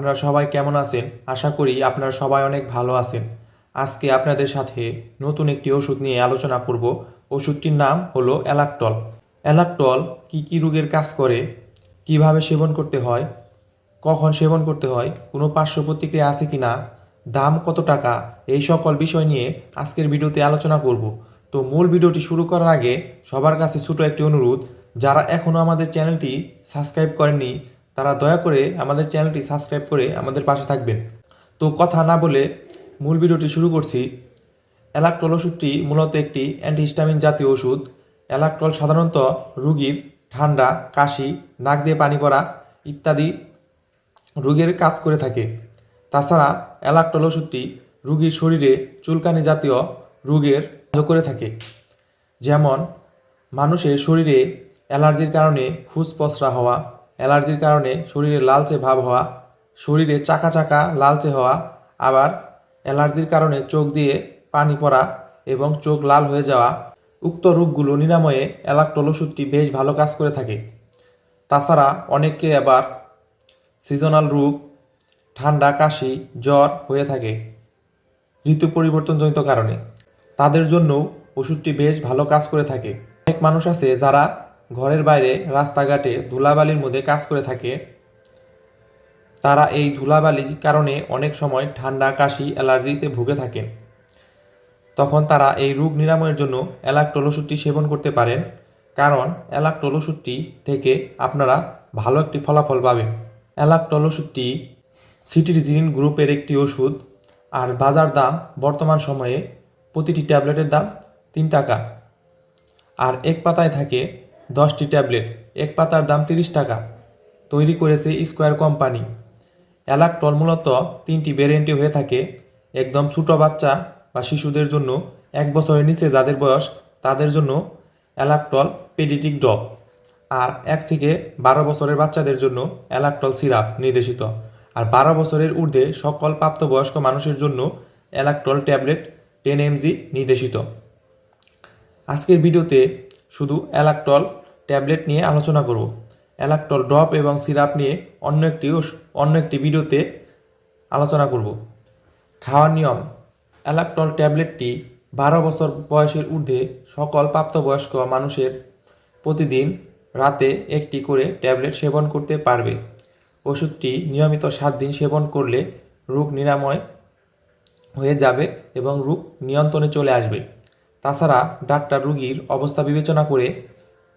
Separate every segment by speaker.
Speaker 1: আপনারা সবাই কেমন আছেন? আশা করি আপনারা সবাই অনেক ভালো আছেন। আজকে আপনাদের সাথে নতুন একটি ওষুধ নিয়ে আলোচনা করব। ওষুধটির নাম হলো অ্যালাকটল অ্যালাকটল কি কি রোগের কাজ করে? কীভাবে সেবন করতে হয়? কখন সেবন করতে হয়? কোনো পার্শ্ব প্রতিক্রিয়া আছে কি না দাম কত টাকা? এই সকল বিষয় নিয়ে আজকের ভিডিওতে আলোচনা করব। তো মূল ভিডিওটি শুরু করার আগে সবার কাছে ছোটো একটি অনুরোধ, যারা এখনও আমাদের চ্যানেলটি সাবস্ক্রাইব করেননি তারা দয়া করে আমাদের চ্যানেলটি সাবস্ক্রাইব করে আমাদের পাশে থাকবেন। তো কথা না বলে মূল ভিডিওটি শুরু করছি। অ্যালাক্টল ওষুধটি মূলত একটি অ্যান্টিহিস্টামিন জাতীয় ওষুধ। অ্যালাকটল সাধারণত রুগীর ঠান্ডা, কাশি, নাক দিয়ে পানি পড়া ইত্যাদি রোগের কাজ করে থাকে। তাছাড়া অ্যালাক্টল ওষুধটি রুগীর শরীরে চুলকানি জাতীয় রোগের কাজও করে থাকে। যেমন, মানুষের শরীরে অ্যালার্জির কারণে ফুসপসরা হওয়া অ্যালার্জির কারণে শরীরে লালচে ভাব হওয়া, শরীরে চাকা চাকা লালচে হওয়া, আবার অ্যালার্জির কারণে চোখ দিয়ে পানি পড়া এবং চোখ লাল হয়ে যাওয়া উক্ত রোগগুলো নিরাময়ে অ্যালাক্টল ওষুধটি বেশ ভালো কাজ করে থাকে। তাছাড়া অনেককে আবার সিজনাল রোগ, ঠান্ডা, কাশি, জ্বর হয়ে থাকে ঋতু পরিবর্তনজনিত কারণে। তাদের জন্য ওষুধটি বেশ ভালো কাজ করে থাকে। অনেক মানুষ আছে যারা ঘরের বাইরে রাস্তাঘাটে ধুলাবালির মধ্যে কাজ করে থাকে। তারা এই ধুলাবালির কারণে অনেক সময় ঠান্ডা, কাশি, অ্যালার্জিতে ভুগে থাকেন। তখন তারা এই রোগ নিরাময়ের জন্য অ্যালাক্টল ওষুধটি সেবন করতে পারেন, কারণ অ্যালাক্টল ওষুধটি থেকে আপনারা ভালো একটি ফলাফল পাবেন। অ্যালাক্টল ওষুধটি সিটিরিজিন গ্রুপের একটি ওষুধ, আর বাজার দাম বর্তমান সময়ে প্রতিটি ট্যাবলেটের দাম তিন টাকা। আর এক পাতায় থাকে দশটি ট্যাবলেট, এক পাতার দাম তিরিশ টাকা। তৈরি করেছে স্কোয়ার কোম্পানি। অ্যালাক্টল মূলত তিনটি ভ্যারিয়েন্টে হয়ে থাকে। একদম ছোটো বাচ্চা বা শিশুদের জন্য এক বছরের নিচে যাদের বয়স, তাদের জন্য অ্যালাক্টল পেডিটিক ড্রপ। আর এক থেকে বারো বছরের বাচ্চাদের জন্য অ্যালাক্টল সিরাপ নির্দেশিত। আর বারো বছরের ঊর্ধ্বে সকল প্রাপ্তবয়স্ক মানুষের জন্য অ্যালাক্টল ট্যাবলেট টেন এমজি নির্দেশিত। আজকের ভিডিওতে শুধু অ্যালাক্টল ট্যাবলেট নিয়ে আলোচনা করব। অ্যালাক্টল ড্রপ এবং সিরাপ নিয়ে অন্য একটি অন্য একটি ভিডিওতে আলোচনা করব। খাওয়ার নিয়ম। অ্যালাক্টল ট্যাবলেটটি বারো বছর বয়সের ঊর্ধ্বে সকল প্রাপ্তবয়স্ক মানুষের প্রতিদিন রাতে একটি করে ট্যাবলেট সেবন করতে পারবে। ওষুধটি নিয়মিত সাত দিন সেবন করলে রোগ নিরাময় হয়ে যাবে এবং রোগ নিয়ন্ত্রণে চলে আসবে। তাছাড়া ডাক্তার রুগীর অবস্থা বিবেচনা করে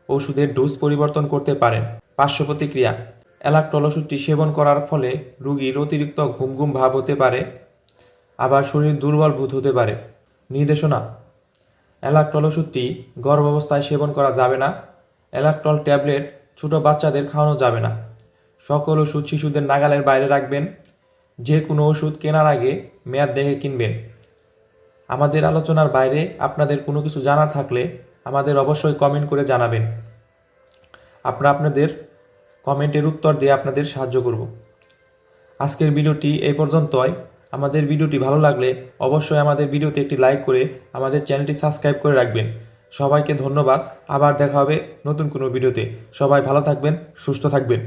Speaker 1: ওষুধের ডোজ পরিবর্তন করতে পারেন। পার্শ্ব প্রতিক্রিয়া অ্যালাক্টল ওষুধটি সেবন করার ফলে রোগীর অতিরিক্ত ঘুম ঘুম ভাব হতে পারে, আবার শরীর দুর্বল বোধ হতে পারে। নির্দেশনা অ্যালাক্টল ওষুধটি গর্ভাবস্থায় সেবন করা যাবে না অ্যালাক্টল ট্যাবলেট ছোট বাচ্চাদের খাওয়ানো যাবে না। সকল ওষুধ শিশুদের নাগালের বাইরে রাখবেন, যে কোনো ওষুধ কেনার আগে মেয়াদ দেখে কিনবেন। আমাদের আলোচনার বাইরে আপনাদের কোনো কিছু জানার থাকলে আমাদের অবশ্যই কমেন্ট করে জানাবেন। আমরা আপনাদের কমেন্টের উত্তর দিয়ে আপনাদের সাহায্য করব। আজকের ভিডিওটি এই পর্যন্তই। আমাদের ভিডিওটি ভালো লাগলে অবশ্যই আমাদের ভিডিওতে একটি লাইক করে আমাদের চ্যানেলটি সাবস্ক্রাইব করে রাখবেন। সবাইকে ধন্যবাদ। আবার দেখা হবে নতুন কোনো ভিডিওতে। সবাই ভালো থাকবেন, সুস্থ থাকবেন।